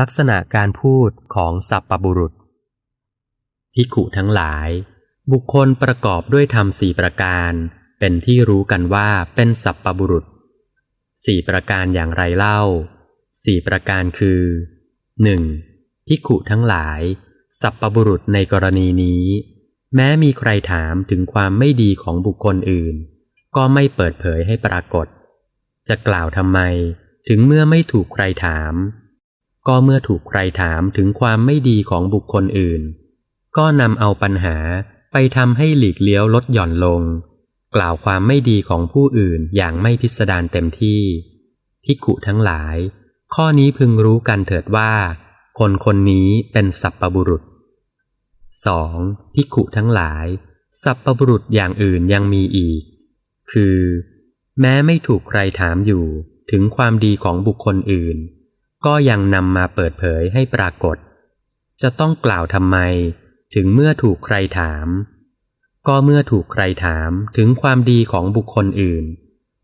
ลักษณะการพูดของสัพปบุรุษภิกขุทั้งหลาย บุคคลประกอบด้วยธรรมสี่ประการ เป็นที่รู้กันว่าเป็นสัพปบุรุษสี่ประการอย่างไรเล่าสี่ประการคือหนึ่งภิกขุทั้งหลาย สัพปบุรุษในกรณีนี้ แม้มีใครถามถึงความไม่ดีของบุคคลอื่น ก็ไม่เปิดเผยให้ปรากฏ จะกล่าวทำไม ถึงเมื่อไม่ถูกใครถาม ก็เมื่อถูกใครถามถึงความไม่ดีของบุคคลอื่น ก็นำเอาปัญหาไปทำให้หลีกเลี้ยวลดหย่อนลง กล่าวความไม่ดีของผู้อื่นอย่างไม่พิสดารเต็มที่ พิกุทั้งหลาย ข้อนี้พึงรู้กันเถิดว่า คนคนนี้เป็นสัพปบุรุษ 2. พิกุทั้งหลาย สัพปบุรุษอย่างอื่นยังมีอีก คือ แม้ไม่ถูกใครถามอยู่ถึงความดีของบุคคลอื่น ก็ยังนำมาเปิดเผยให้ปรากฏ จะต้องกล่าวทำไมถึงเมื่อถูกใครถาม ก็เมื่อถูกใครถามถึงความดีของบุคคลอื่น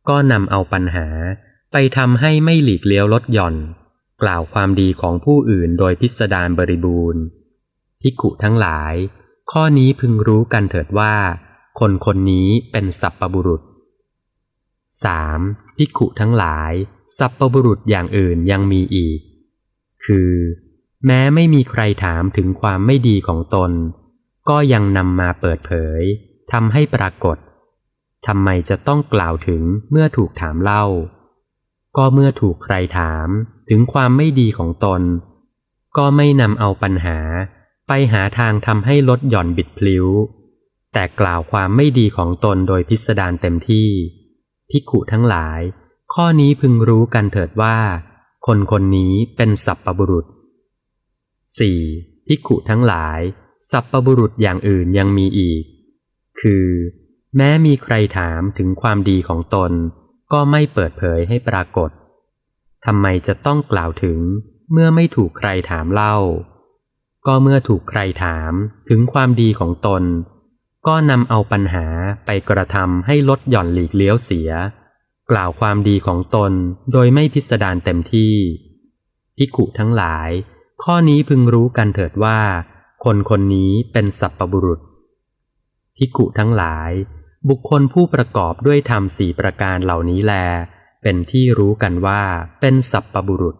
ก็นำเอาปัญหาไปทำให้ไม่หลีกเลี้ยวลดหย่อน กล่าวความดีของผู้อื่นโดยพิสดารบริบูรณ์พิกุทั้งหลาย ข้อนี้พึงรู้กันเถิดว่า คนคนนี้เป็นสัพปบุรุษ 3. พิกุทั้งหลาย สัพปบุรุษอย่างอื่นยังมีอีก คือ แม้ไม่มีใครถามถึงความไม่ดีของตน ก็ยังนำมาเปิดเผยทำให้ปรากฏทำไมจะต้องกล่าวถึงเมื่อถูกถามเล่า ก็เมื่อถูกใครถามถึงความไม่ดีของตน ก็ไม่นำเอาปัญหาไปหาทางทำให้ลดหย่อนบิดพลิ้ว แต่กล่าวความไม่ดีของตนโดยพิสดารเต็มที่ พิกุทั้งหลาย ข้อนี้พึงรู้กันเถิดว่า คนคนนี้เป็นสัพปบุรุษ 4. พิกุทั้งหลาย สัพปบุรุษอย่างอื่นยังมีอีก คือ แม้มีใครถามถึงความดีของตน ก็ไม่เปิดเผยให้ปรากฏทำไมจะต้องกล่าวถึงเมื่อไม่ถูกใครถามเล่า ก็เมื่อถูกใครถามถึงความดีของตน ก็นำเอาปัญหาไปกระทำให้ลดหย่อนหลีกเลี้ยวเสีย กล่าวความดีของตนโดยไม่พิสดารเต็มที่พิกุทั้งหลาย ข้อนี้พึงรู้กันเถิดว่า คนคนนี้เป็นสัพปบุรุษพิกุทั้งหลาย บุคคลผู้ประกอบด้วยธรรมสี่ประการเหล่านี้แล เป็นที่รู้กันว่าเป็นสัพปบุรุษ